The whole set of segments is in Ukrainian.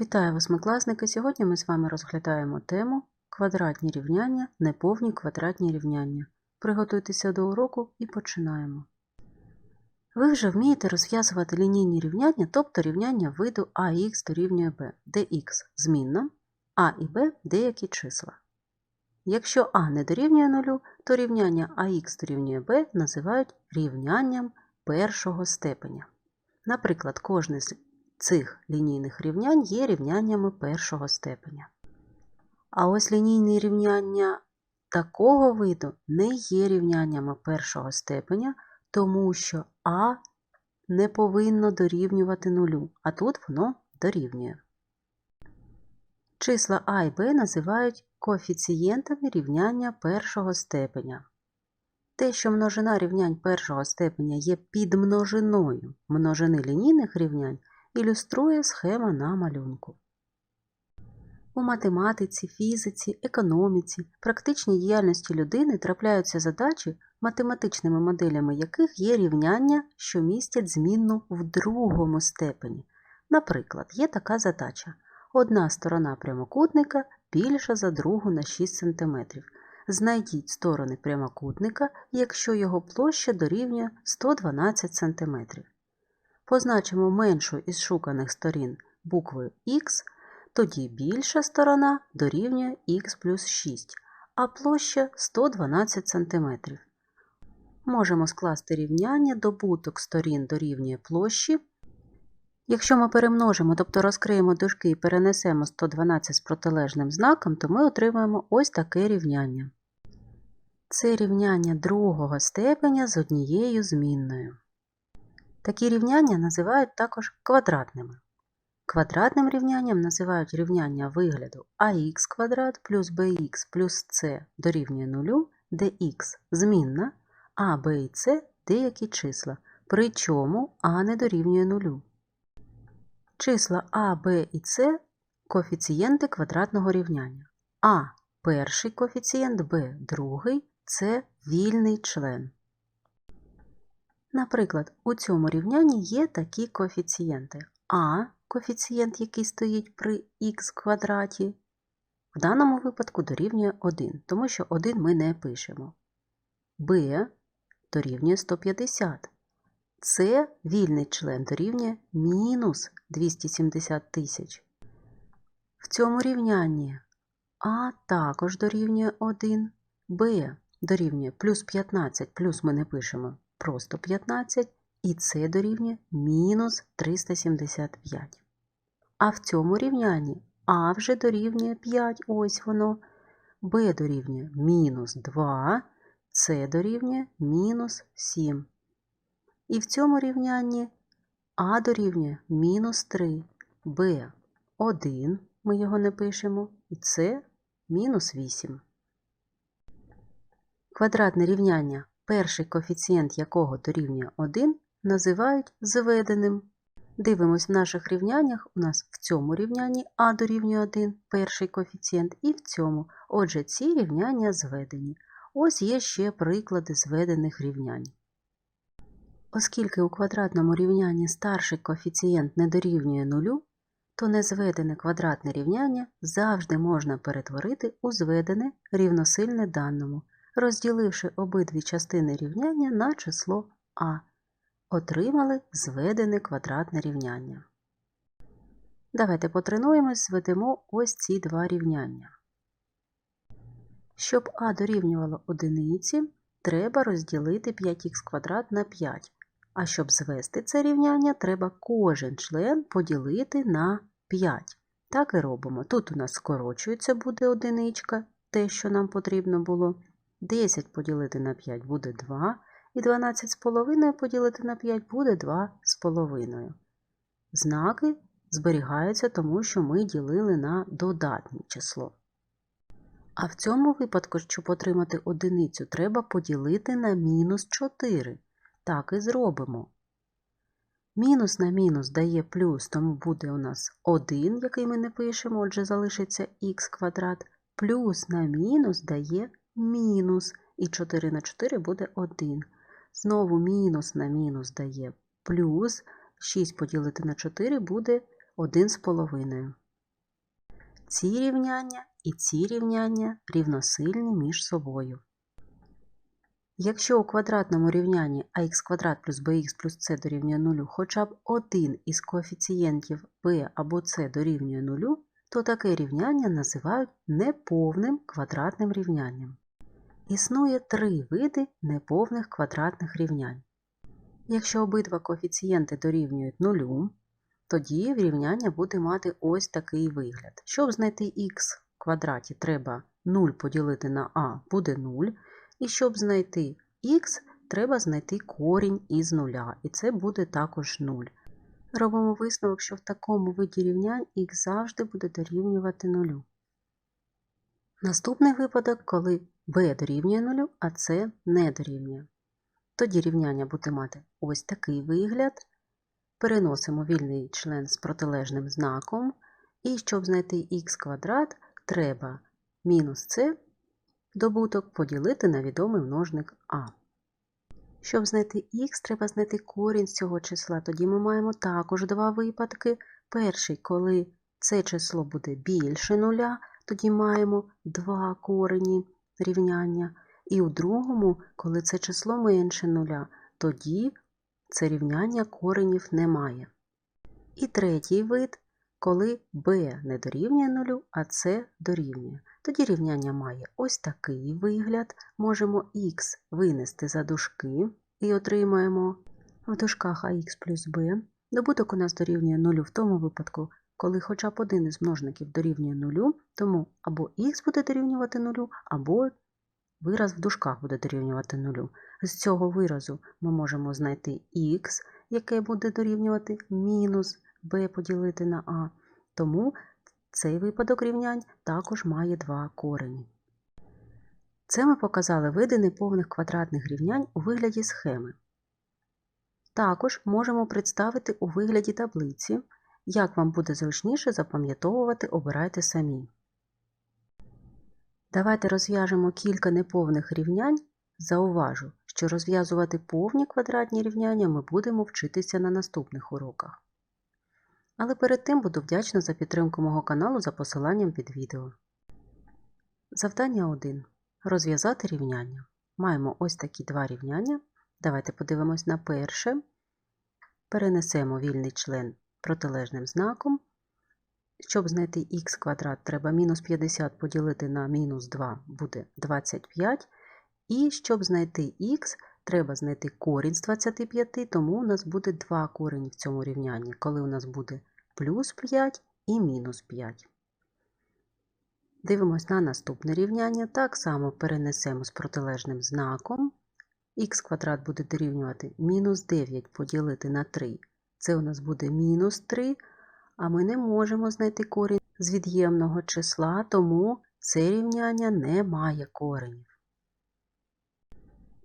Вітаю восьмикласники! Сьогодні ми з вами розглядаємо тему квадратні рівняння, неповні квадратні рівняння. Приготуйтеся до уроку і починаємо. Ви вже вмієте розв'язувати лінійні рівняння, тобто рівняння виду ax дорівнює b, де x змінна, а і b деякі числа. Якщо а не дорівнює нулю, то рівняння ax дорівнює b називають рівнянням першого степеня. Наприклад, кожне з цих лінійних рівнянь є рівняннями першого степеня. А ось лінійні рівняння такого виду не є рівняннями першого степеня, тому що а не повинно дорівнювати нулю, а тут воно дорівнює. Числа а і b називають коефіцієнтами рівняння першого степеня. Те, що множина рівнянь першого степеня є підмножиною множини лінійних рівнянь, ілюструє схема на малюнку. У математиці, фізиці, економіці, практичній діяльності людини трапляються задачі, математичними моделями яких є рівняння, що містять змінну в другому степені. Наприклад, є така задача. Одна сторона прямокутника більша за другу на 6 см. Знайдіть сторони прямокутника, якщо його площа дорівнює 112 см. Позначимо меншу із шуканих сторін буквою Х, тоді більша сторона дорівнює х плюс 6, а площа 112 см. Можемо скласти рівняння добуток сторін дорівнює площі. Якщо ми перемножимо, тобто розкриємо дужки і перенесемо 112 з протилежним знаком, то ми отримаємо ось таке рівняння. Це рівняння другого степеня з однією змінною. Такі рівняння називають також квадратними. Квадратним рівнянням називають рівняння вигляду ax квадрат плюс bx плюс c дорівнює 0, де х змінна, а b і c деякі числа, причому а не дорівнює 0. Числа а, b і c коефіцієнти квадратного рівняння. А перший коефіцієнт, b другий це вільний член. Наприклад, у цьому рівнянні є такі коефіцієнти. А коефіцієнт, який стоїть при х квадраті, в даному випадку дорівнює 1, тому що 1 ми не пишемо. Б дорівнює 150. С вільний член дорівнює мінус 270 тисяч. В цьому рівнянні А також дорівнює 1, Б дорівнює плюс 15, плюс ми не пишемо просто 15, і це дорівнює мінус 375. А в цьому рівнянні А вже дорівнює 5, ось воно, Б дорівнює мінус 2, С дорівнює мінус 7. І в цьому рівнянні А дорівнює мінус 3, Б 1, ми його не пишемо, і С мінус 8. Квадратне рівняння перший коефіцієнт якого дорівнює 1, називають зведеним. Дивимось в наших рівняннях, у нас в цьому рівнянні а дорівнює 1, перший коефіцієнт, і в цьому. Отже, ці рівняння зведені. Ось є ще приклади зведених рівнянь. Оскільки у квадратному рівнянні старший коефіцієнт не дорівнює нулю, то незведене квадратне рівняння завжди можна перетворити у зведене рівносильне даному розділивши обидві частини рівняння на число а, отримали зведене квадратне рівняння. Давайте потренуємось, зведемо ось ці два рівняння. Щоб а дорівнювало одиниці, треба розділити 5х квадрат на 5. А щоб звести це рівняння, треба кожен член поділити на 5. Так і робимо. Тут у нас скорочується буде одиничка, те, що нам потрібно було. 10 поділити на 5 буде 2, і 12,5 поділити на 5 буде 2,5. Знаки зберігаються, тому що ми ділили на додатнє число. А в цьому випадку, щоб отримати одиницю, треба поділити на мінус 4. Так і зробимо. Мінус на мінус дає плюс, тому буде у нас 1, який ми не пишемо, отже, залишиться х квадрат, плюс на мінус дає мінус, і 4 на 4 буде 1. Знову мінус на мінус дає плюс 6 поділити на 4 буде 1,5. ці рівняння і ці рівняння рівносильні між собою. Якщо у квадратному рівнянні ax квадрат плюс bx плюс c дорівнює 0 хоча б один із коефіцієнтів b або c дорівнює 0, то таке рівняння називають неповним квадратним рівнянням. Існує три види неповних квадратних рівнянь. Якщо обидва коефіцієнти дорівнюють 0, тоді рівняння буде мати ось такий вигляд. Щоб знайти х в квадраті, треба 0 поділити на а буде 0. І щоб знайти х, треба знайти корінь із нуля, і це буде також 0. Робимо висновок, що в такому виді рівнянь х завжди буде дорівнювати 0. Наступний випадок, коли b дорівнює 0, а c не дорівнює. Тоді рівняння буде мати ось такий вигляд. Переносимо вільний член з протилежним знаком. І щоб знайти х квадрат, треба мінус c добуток поділити на відомий множник а. Щоб знайти х, треба знайти корінь з цього числа. Тоді ми маємо також два випадки. Перший, коли це число буде більше нуля, тоді маємо два корені рівняння. І у другому, коли це число менше нуля, тоді це рівняння коренів немає. І третій вид, коли b не дорівнює нулю, а c дорівнює. Тоді рівняння має ось такий вигляд. Можемо х винести за дужки і отримаємо в дужках ax плюс b. Добуток у нас дорівнює нулю в тому випадку, коли хоча б один із множників дорівнює нулю, тому або х буде дорівнювати нулю, або вираз в дужках буде дорівнювати нулю. З цього виразу ми можемо знайти х, яке буде дорівнювати мінус b поділити на а. Тому цей випадок рівнянь також має два корені. Це ми показали види неповних квадратних рівнянь у вигляді схеми. Також можемо представити у вигляді таблиці. Як вам буде зручніше запам'ятовувати, обирайте самі. Давайте розв'яжемо кілька неповних рівнянь. Зауважу, що розв'язувати повні квадратні рівняння ми будемо вчитися на наступних уроках. Але перед тим буду вдячна за підтримку мого каналу за посиланням під відео. Завдання 1. Розв'язати рівняння. Маємо ось такі два рівняння. Давайте подивимось на перше. Перенесемо вільний член протилежним знаком. Щоб знайти х квадрат, треба мінус 50 поділити на мінус 2 буде 25. І щоб знайти х, треба знайти корінь з 25, тому у нас буде два корені в цьому рівнянні, коли у нас буде плюс 5 і мінус 5. Дивимось на наступне рівняння. Так само перенесемо з протилежним знаком. Х квадрат буде дорівнювати мінус 9 поділити на 3. Це у нас буде мінус 3, а ми не можемо знайти корінь з від'ємного числа, тому це рівняння не має коренів.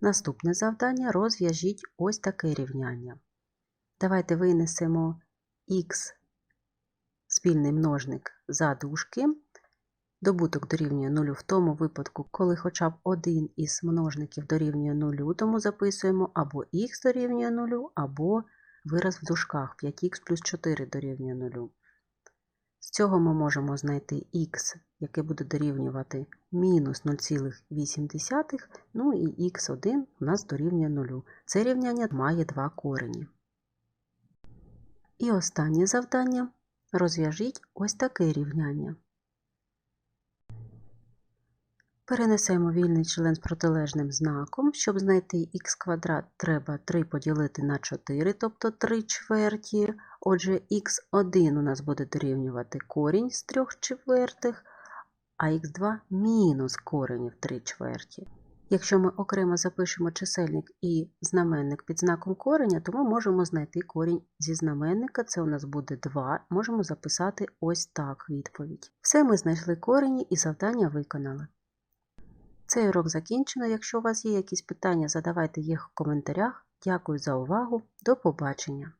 Наступне завдання розв'яжіть ось таке рівняння. Давайте винесемо х спільний множник за дужки. Добуток дорівнює 0 в тому випадку, коли хоча б один із множників дорівнює 0, тому записуємо або х дорівнює 0, або вираз в дужках 5х плюс 4 дорівнює 0. З цього ми можемо знайти х, яке буде дорівнювати мінус 0,8, ну і х1 у нас дорівнює 0. Це рівняння має два корені. І останнє завдання розв'яжіть ось таке рівняння. Перенесемо вільний член з протилежним знаком. Щоб знайти х квадрат, треба 3 поділити на 4, тобто 3 чверті. Отже, х1 у нас буде дорівнювати корінь з 3 чвертих, а х2 мінус корінь в 3 чверті. Якщо ми окремо запишемо чисельник і знаменник під знаком кореня, то ми можемо знайти корінь зі знаменника, це у нас буде 2, можемо записати ось так відповідь. Все ми знайшли корені і завдання виконали. Цей урок закінчено. Якщо у вас є якісь питання, задавайте їх в коментарях. Дякую за увагу. До побачення!